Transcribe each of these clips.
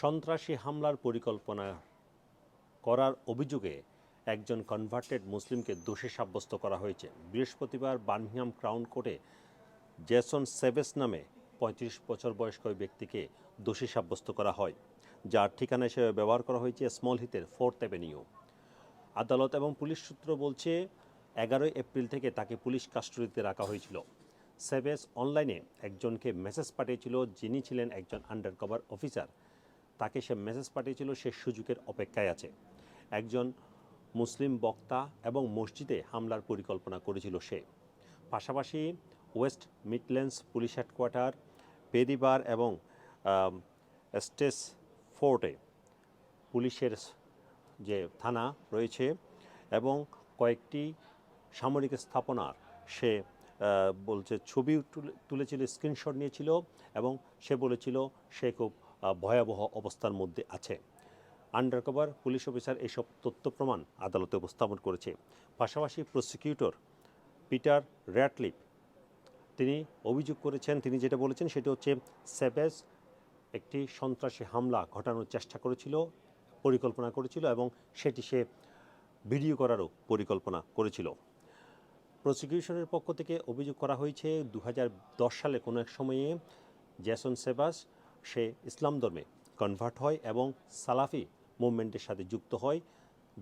সন্ত্রাসী হামলার পরিকল্পনা করার অভিযোগে একজন কনভার্টেড মুসলিমকে দোষী সাব্যস্ত করা হয়েছে। বৃহস্পতিবার বার্মিংহাম ক্রাউন কোর্টে জেসন সেভেস নামে পঁয়ত্রিশ বছর বয়স্ক ওই ব্যক্তিকে দোষী সাব্যস্ত করা হয়। যার ঠিকানা হিসেবে ব্যবহার করা হয়েছে স্মল হিতের ফোর্থ অ্যাভিনিউ। আদালত এবং পুলিশ সূত্র বলছে, এগারোই এপ্রিল থেকে তাকে পুলিশ কাস্টডিতে রাখা হয়েছিল। সেভেস অনলাইনে একজনকে মেসেজ পাঠিয়েছিল যিনি ছিলেন একজন আন্ডারকভার অফিসার তাকে সে মেসেজ পাঠিয়েছিল, সে সুযোগের অপেক্ষায় আছে। একজন মুসলিম বক্তা এবং মসজিদে হামলার পরিকল্পনা করেছিল সে। পাশাপাশি ওয়েস্ট মিডল্যান্ডস পুলিশ হেডকোয়ার্টার, পেদিবার এবং স্টেস ফোর্টে পুলিশের যে থানা রয়েছে এবং কয়েকটি সামরিক স্থাপনার সে বলছে, ছবি তুলে- তুলেছিল, স্ক্রিনশট নিয়েছিল এবং সে বলেছিল, সে খুব ভয়াবহ অবস্থার মধ্যে আছে। আন্ডারকভার পুলিশ অফিসার এসব তথ্য প্রমাণ আদালতে উপস্থাপন করেছে। পাশাপাশি প্রসিকিউটর পিটার র্যাটলিপ তিনি অভিযোগ করেছেন, তিনি যেটা বলেছেন সেটি হচ্ছে সেভেজ একটি সন্ত্রাসী হামলা ঘটানোর চেষ্টা করেছিল, পরিকল্পনা করেছিল এবং সেটি সে ভিডিও করারও পরিকল্পনা করেছিল। প্রসিকিউশনের পক্ষ থেকে অভিযোগ করা হয়েছে দু হাজার দশ সালে কোনো এক সময়ে জ্যাসন সেবাস সে ইসলাম ধর্মে কনভার্ট হয় এবং সালাফি মুভমেন্টের সাথে যুক্ত হয়,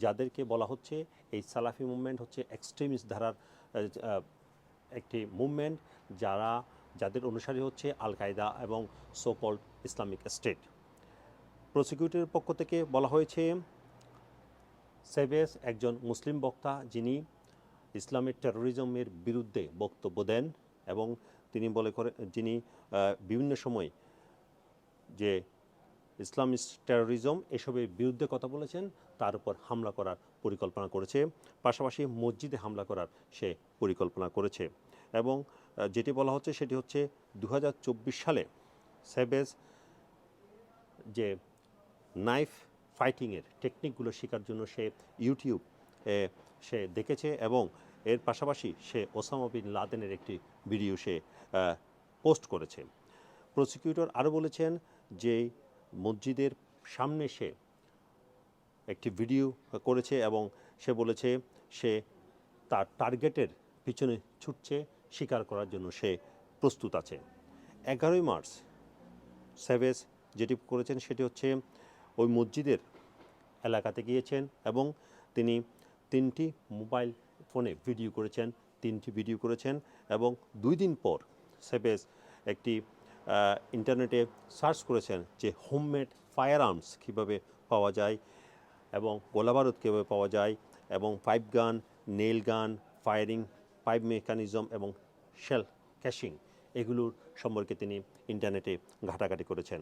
যাদেরকে বলা হচ্ছে এই সালাফি মুভমেন্ট হচ্ছে এক্সট্রিমিস্ট ধারার একটি মুভমেন্ট যারা, যাদের অনুসারী হচ্ছে আল কায়দা এবং সোকল্ড ইসলামিক স্টেট। প্রসিকিউটরের পক্ষ থেকে বলা হয়েছে, সেভেস একজন মুসলিম বক্তা যিনি ইসলামের টেরোরিজমের বিরুদ্ধে বক্তব্য দেন এবং তিনি বলে করে, যিনি বিভিন্ন সময় যে ইসলামিস্ট টেরোরিজম এসবের বিরুদ্ধে কথা বলেছেন, তার উপর হামলা করার পরিকল্পনা করেছে। পাশাপাশি মসজিদে হামলা করার সে পরিকল্পনা করেছে। এবং যেটি বলা হচ্ছে সেটি হচ্ছে দু হাজার চব্বিশ সালে সেভেজ যে নাইফ ফাইটিংয়ের টেকনিকগুলো শেখার জন্য সে ইউটিউব সে দেখেছে এবং এর পাশাপাশি সে ওসামা বিন লাদেনের একটি ভিডিও সে পোস্ট করেছে। প্রসিকিউটর আরও বলেছেন যে মসজিদের সামনে সে একটি ভিডিও করেছে এবং সে বলেছে সে তার টার্গেটের পিছনে ছুটছে স্বীকার করার জন্য সে প্রস্তুত আছে। এগারোই মার্চ সেভেজ যেটি করেছেন সেটি হচ্ছে ওই মসজিদের এলাকাতে গিয়েছেন এবং তিনি তিনটি মোবাইল ফোনে ভিডিও করেছেন, তিনটি ভিডিও করেছেন এবং দুই দিন পর সেভেজ একটি ইন্টারনেটে সার্চ করেছেন যে হোমমেড ফায়ার আর্মস কীভাবে পাওয়া যায় এবং গোলাবারুদ কীভাবে পাওয়া যায় এবং pipe gun nail gun, firing, pipe mechanism এবং শেল ক্যাশিং এগুলোর সম্পর্কে তিনি ইন্টারনেটে ঘাটাঘাটি করেছেন।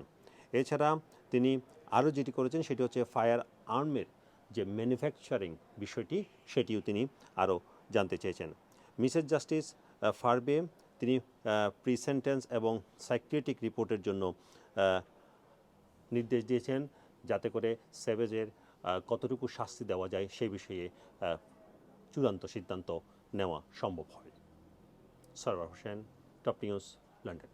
এছাড়া তিনি আরও যেটি করেছেন সেটি হচ্ছে ফায়ার আর্মের যে ম্যানুফ্যাকচারিং বিষয়টি, সেটিও তিনি আরও জানতে চেয়েছেন। মিসেস জাস্টিস ফারবে তিনি প্রিসেন্টেন্স এবং সাইক্রেটিক রিপোর্টের জন্য নির্দেশ দিয়েছেন যাতে করে সেভেজের কতটুকু শাস্তি দেওয়া যায় সেই বিষয়ে চূড়ান্ত সিদ্ধান্ত নেওয়া সম্ভব হয়। Sarwar Hossain, top news, London.